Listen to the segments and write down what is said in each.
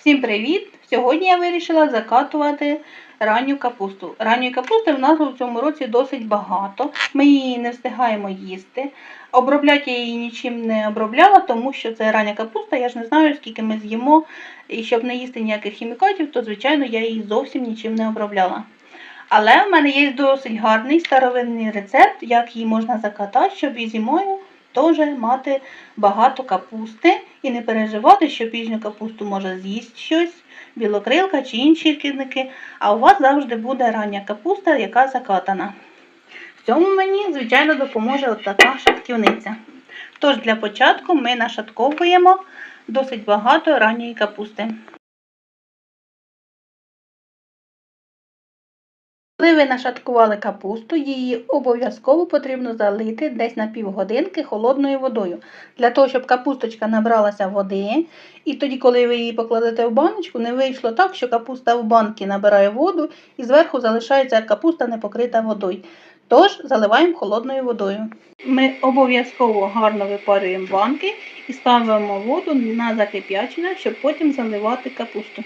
Всім привіт! Сьогодні я вирішила закатувати ранню капусту. Ранньої капусти в нас у цьому році досить багато. Ми її не встигаємо їсти. Обробляти я її нічим не обробляла, тому що це рання капуста, я ж не знаю, скільки ми з'їмо. І щоб не їсти ніяких хімікатів, то звичайно я її зовсім нічим не обробляла. Але в мене є досить гарний старовинний рецепт, як її можна закатати, щоб і зимою теж мати багато капусти і не переживати, що пізню капусту може з'їсти щось, білокрилка чи інші шкідники, а у вас завжди буде рання капуста, яка закатана. В цьому мені, звичайно, допоможе така шатківниця. Тож для початку ми нашатковуємо досить багато ранньої капусти. Коли ви нашаткували капусту, її обов'язково потрібно залити десь на півгодинки холодною водою, для того, щоб капусточка набралася води. І тоді, коли ви її покладете в баночку, не вийшло так, що капуста в банки набирає воду і зверху залишається капуста не покрита водою. Тож заливаємо холодною водою. Ми обов'язково гарно випарюємо банки і ставимо воду на закип'ячення, щоб потім заливати капусту.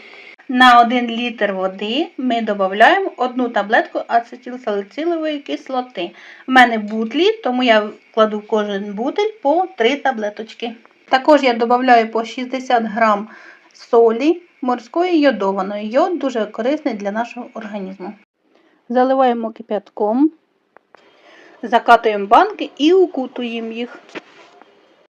На 1 літр води ми додаємо одну таблетку ацетилсалицилової кислоти. В мене бутлі, тому я кладу кожен бутиль по 3 таблеточки. Також я додаю по 60 грам солі морської йодованої. Йод дуже корисний для нашого організму. Заливаємо кипятком, закатуємо банки і укутуємо їх.